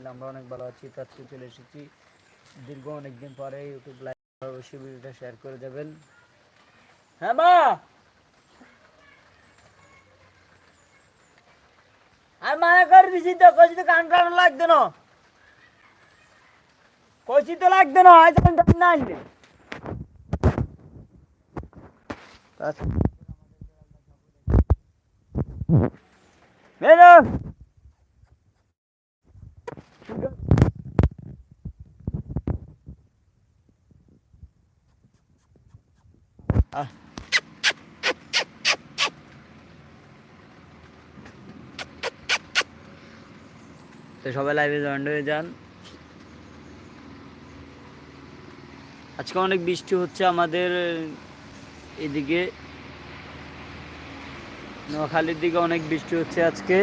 আলহামদুলিল্লাহ, আমরা অনেক ভালো আছি আজকে চলে এসেছি। দীর্ঘ অনেকদিন পরে ইউটিউব লাইভ অবশ্যই ভিডিওটা শেয়ার করে দেবেন হ্যাঁ মা! আমি মায়া করে দিছি তো, কইছি তো কান টান লাগতো না। কইছি তো লাগতো না, আজ কান না আসবে বেরো তো সবাই লাইভে জয়েন হয়ে যান। আজকে অনেক বৃষ্টি হচ্ছে আমাদের এদিকে। নোয়াখালীর দিকে অনেক বৃষ্টি হচ্ছে আজকে।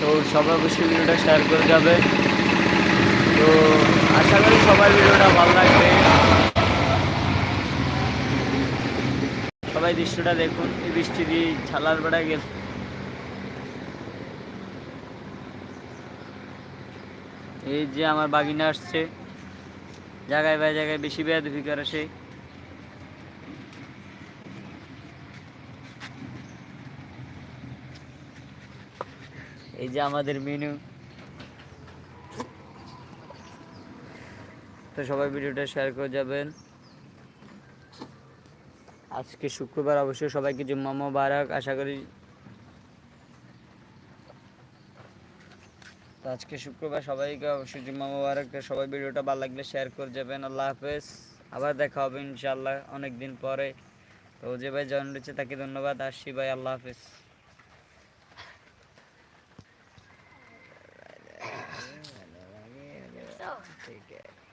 তো সবাই অবশ্যই ভিডিওটা শেয়ার করে যাবে। তো আশা করি সবাই ভিডিওটা ভালো লাগবে। সবাই দৃশ্যটা দেখুন, এই বৃষ্টি দিয়ে ছালার বেড়া গেল এই যে আমার বাগিনা আসছে, জায়গায় বাই জায়গায় বেশি বেয়াদবি করে সে। এই যে আমাদের মেনু। তো সবাই ভিডিওটা শেয়ার করে যাবেন। আজকে শুক্রবার অবশ্যই সবাইকে জুম্মা মোবারক আশা করি তো আজকে শুক্রবার সবাইকে অবশ্যই জুম্মা মোবারক সবাই ভিডিওটা ভালো লাগলে শেয়ার করে যাবেন আল্লাহ হাফেজ আবার দেখা হবে ইনশাল্লাহ অনেক দিন পরে তো যে ভাই জয়েন রয়েছে তাকে ধন্যবাদ আসছি ভাই আল্লাহ হাফেজ ঠিক আছে